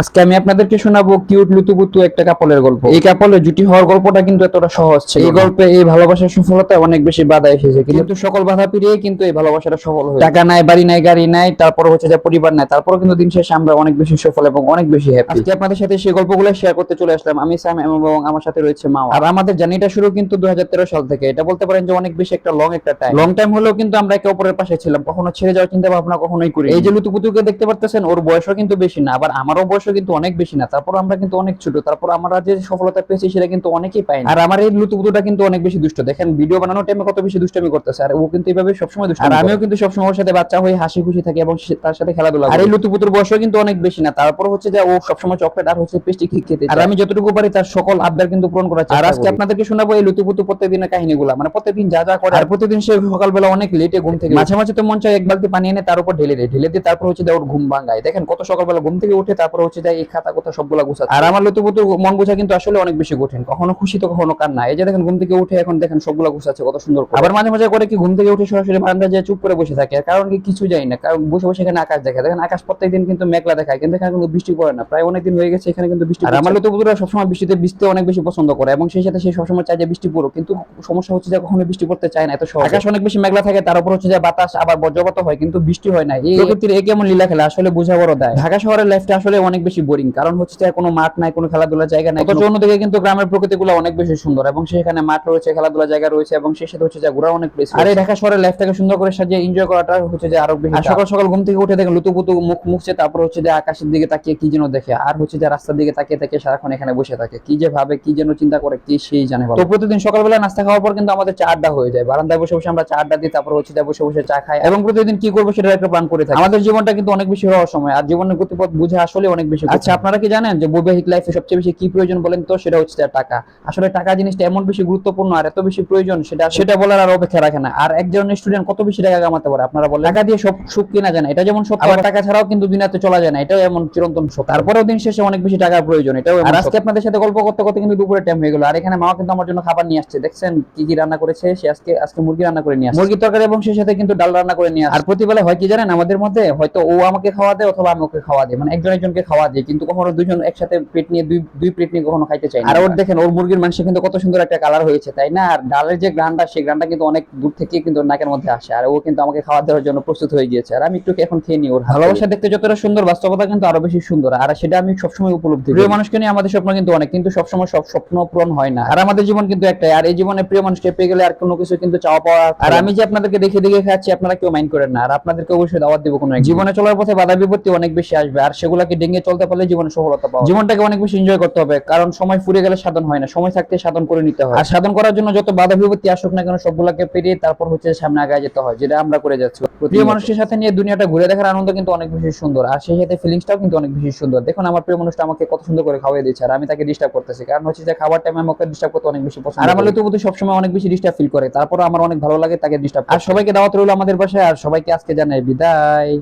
আজকে আমি আপনাদেরকে শোনাবো কিউট লুতুপুতু একটা কাপলের গল্প। এই কাপলের জুটি হওয়ার গল্পটা কিন্তু এতটা সহজ ছিল এই গল্পে এই ভালোবাসার সফলতা অনেক বেশি বাধা এসেছে কিন্তু সকল বাধা পেরিয়ে কিন্তু এই ভালোবাসাটা সফল হয়েছে। টাকা নাই বাড়ি নাই গাড়ি নাই তারপর হচ্ছে যে পরিবার নাই তারপর কিন্তু দিন শেষে আমরা অনেক বেশি সফল এবং অনেক বেশি হ্যাপি আজকে আপনাদের সাথে সেই গল্পগুলো শেয়ার করতে চলে আসলাম। আমি সাম এবং আমার সাথে রয়েছে মা আর আমাদের জার্নিটা শুরু কিন্তু দু হাজার তেরো সাল থেকে। এটা বলতে পারেন যে অনেক বেশি একটা লং একটা টাইম লং টাইম হলেও কিন্তু আমরা একে অপরের পাশে ছিলাম। কখনো ছেড়ে যাওয়ার চিন্তা ভাবনা কখনোই করি এই যে লুতুপুতুকে দেখতে পারতেছেন ওর বয়সও কিন্তু বেশি না আবার আমারও বয়সও কিন্তু অনেক বেশি না তারপর আমরা কিন্তু অনেক ছোট তারপর আমরা যে সফলতা পেয়েছি সেটা কিন্তু অনেকেই পাই আর আমার এই লুতুপুতুটা কিন্তু অনেক বেশি দুষ্ট দেখেন ভিডিও বানানোর টাইমে কত বেশি দুষ্টামি করতেছে আর ও কিন্তু এইভাবে সবসময় দুষ্ট আর আমিও কিন্তু সবসময় ওর সাথে বাচ্চা হয়ে হাসি খুশি থাকি এবং তার সাথে খেলাধুলা করি। আর এই লুতুপুতুর বয়সও কিন্তু অনেক বেশি না তারপর হচ্ছে যে ও সবসময় চকলেট আর হচ্ছে পেস্টি খেতে আর আমি যতটুকু পারি তার সকল আবদার কিন্তু পূরণ করার চেষ্টা আর আজকে আপনাদেরকে শোনাবো এই লুতুপুতু প্রত্যেকদিনের কাহিনীগুলো মানে প্রত্যেকদিন যা যা করে আর প্রতিদিন সে সকালবেলা অনেক লেটে ঘুম থেকে মাঝে মাঝে তো মন চায় এক বালতি পানি এনে তার উপর ঢেলে দেয় ঢেলে দিয়ে তারপর হচ্ছে ওর ঘুম ভাঙায়। দেখেন কত সকালবেলা ঘুম থেকে উঠে তারপর হচ্ছে যে এই খাতা কথা সবগুলা গুছাচ্ছে। আর আমার লুতুপুতু মন বোঝা কিন্তু আসলে অনেক বেশি কঠিন। কখনো খুশি তো কখনো কান্না এই যে দেখেন ঘুম থেকে উঠে এখন দেখেন সবগুলা গুছাচ্ছে কত সুন্দর করে। আবার মাঝে মাঝে করে কি ঘুম থেকে উঠে সরাসরি বারান্দায় যায় চুপ করে বসে থাকে। কারণ কি কিছু যাই না। কারণ বসে বসে এখানে আকাশ দেখে। দেখেন আকাশ প্রত্যেকদিন কিন্তু মেঘলা দেখায় কিন্তু এখানে কিন্তু বৃষ্টি পড়ে না। প্রায় অনেকদিন হয়ে গেছে এখানে কিন্তু বৃষ্টি আর আমার লুতুপুতুরা সবসময় বৃষ্টিতে ভিজতে অনেক বেশি পছন্দ করে এবং সেই সাথে সে সবসময় চায় যে বৃষ্টি পড়ুক। কিন্তু সমস্যা হচ্ছে যে কখনো বৃষ্টি পড়তে চায় না এত সহজে। আকাশ অনেক বেশি মেঘলা থাকে তার উপর হচ্ছে যে বাতাস আবার বজ্রপাত হয় কিন্তু বৃষ্টি হয় না। এই প্রকৃতির এ কেমন লীলা খেলা আসলে বোঝা বড় দেয়। ঢাকা শহরের লাইফটা আসলে অনেক বেশি বোরিং কারণ হচ্ছে যে কোনো মাঠ নাই কোনো খেলাধুলার জায়গা নাই। অথচ অন্যদিকে কিন্তু গ্রামের প্রকৃতিগুলো অনেক বেশি সুন্দর এবং সেখানে মাঠ রয়েছে খেলাধুলার জায়গা রয়েছে এবং সেই সাথে হচ্ছে যে ঘোরার অনেক প্লেস আর এই ঢাকা শহরের লাইফটাকে সুন্দর করে সাজিয়ে এনজয় করাটা হচ্ছে যে আরও বেশি সকাল সকাল ঘুম থেকে উঠে দেখেন লুতুপুতু মুখ মুখছে তারপর হচ্ছে যে আকাশের দিকে তাকিয়ে কি যেন দেখে আর হচ্ছে যে রাস্তার দিকে তাকিয়ে তাকিয়ে সারাক্ষণ এখানে বসে থাকে। কি যে ভাবে কি যেন চিন্তা করে কি সেই জানে। তো প্রতিদিন সকালবেলা নাস্তা খাওয়ার পর কিন্তু আমাদের চা আড্ডা হয়ে যায়। বারান্দায় বসে বসে আমরা চা আড্ডা দিই তারপর হচ্ছে যে বসে বসে চা খাই এবং প্রতিদিন কি করব সেটা একটা প্ল্যান করে থাকি। আমাদের জীবনটা কিন্তু অনেক বেশি সময় আর জীবনের গতিপথ বুঝে আসলে অনেক বেশি আচ্ছা আপনারা কি জানেন যে বৈবাহিক লাইফে সবচেয়ে বেশি কি প্রয়োজন বলেন তো? সেটা হচ্ছে টাকা। আসলে টাকা জিনিসটা এমন বেশি গুরুত্বপূর্ণ আর এত বেশি প্রয়োজন সেটা সেটা বলার আর অপেক্ষা রাখে না। আর একজন স্টুডেন্ট কত বেশি টাকা কামাতে পারে আপনারা বলেন? টাকা দিয়ে সব সুখ কিনা যায় না। এটা যেমন সত্য টাকা ছাড়াও কিন্তু দুনিয়াতে চলা যায় না। এটাও এমন চিরন্তন সুখ তারপরেও দিন শেষে অনেক বেশি টাকার প্রয়োজন। এটাও আর আজকে আপনাদের সাথে গল্প করতে করতে কিন্তু দুপুরে টাইম হয়ে গেল। আর এখানে মা কিন্তু আমার জন্য খাবার নিয়ে আসছে। দেখছেন কি কি রান্না করেছে? সে আজকে আজকে মুরগি রান্না করে নিয়ে আসছে। মুরগির তরকারি এবং সেই সাথে কিন্তু ডাল রান্না করে নিয়ে আসছে। আর প্রতিবেলা হয় কি জানেন? আমাদের মধ্যে হয়তো ও আমাকে খাওয়া দেয় অথবা আমি ওকে খাওয়া দিই। মানে একজন একজনকে খাওয়া দিই কিন্তু কখনো দুজন একসাথে পেট নিয়ে দুই দুই প্লেট নিয়ে কখনো খাইতে চাই আর ওর দেখেন ওর মুরগির মাংস কিন্তু কত সুন্দর একটা কালার হয়েছে তাই না? আর ডালের যে গ্রানটা সেই গ্রানটা কিন্তু অনেক দূর থেকে কিন্তু নাকের মধ্যে আসে আর ও কিন্তু আমাকে খাওয়া দেওয়ার জন্য প্রস্তুত হয়ে গিয়েছে আর আমি একটু এখন খেয়ে নিই ওর ভালোবাসা দেখতে যতটা সুন্দর বাস্তবতা কিন্তু আরও বেশি সুন্দর আর সেটা আমি সবসময় উপলব্ধি প্রিয় মানুষকে নিয়ে আমাদের স্বপ্ন কিন্তু অনেক কিন্তু সবসময় সব স্বপ্ন পূরণ হয় না। আর আমাদের জীবন কিন্তু একটাই আর এই জীবনে প্রিয় মানুষকে পেয়ে গেলে আর কোনো কিছু কিন্তু চাওয়া পাওয়া আর আমি যে আপনাদেরকে দেখে দেখে খাচ্ছি আপনারা কেউ মাইন্ড করেন না আর আপনাদেরকে অবশ্যই দাওয়াত দিব কোনো। জীবনে চলার পথে বাধা বিপত্তি অনেক বেশি আসবে আর সেগুলোকে ডেঙ্গে চলতে পারলে জীবনে সফলতা পাওয়া। জীবনটাকে অনেক বেশি এনজয় করতে হবে কারণ সময় ফুরিয়ে গেলে সাধন হয় না। সময় থাকতে সাধন করে নিতে হয়। আর সাধন করার জন্য যত বাধা বিপত্তি আসুক না কেন সবগুলোকে পেরিয়ে তারপর হচ্ছে সামনে আগায় যেতে হয় যেটা আমরা করে যাচ্ছি। প্রিয় মানুষের সাথে নিয়ে দুনিয়াটা ঘুরে দেখার আনন্দ কিন্তু অনেক বেশি সুন্দর। আর সেই সাথে ফিলিংসটাও কিন্তু অনেক বেশি সুন্দর। দেখুন আমার প্রিয় মানুষটা আমাকে কত সুন্দর করে খাওয়াই দিচ্ছে আর আমি তাকে ডিস্টার্ব করতেছি। কারণ হচ্ছে যে খাবার টাইমে আমাকে ডিস্টার্ব করতে অনেক বেশি পছন্দ আর আমার লুতুপুতু সবসময় অনেক বেশি ডিস্টার্ব ফিল করে। তারপর আমার অনেক ভালো লাগে তাকে ডিস্টার্ব আর সবাইকে দাওয়াত রইল আমাদের বাসায় আর সবাইকে আজকে জানাই বিদায়।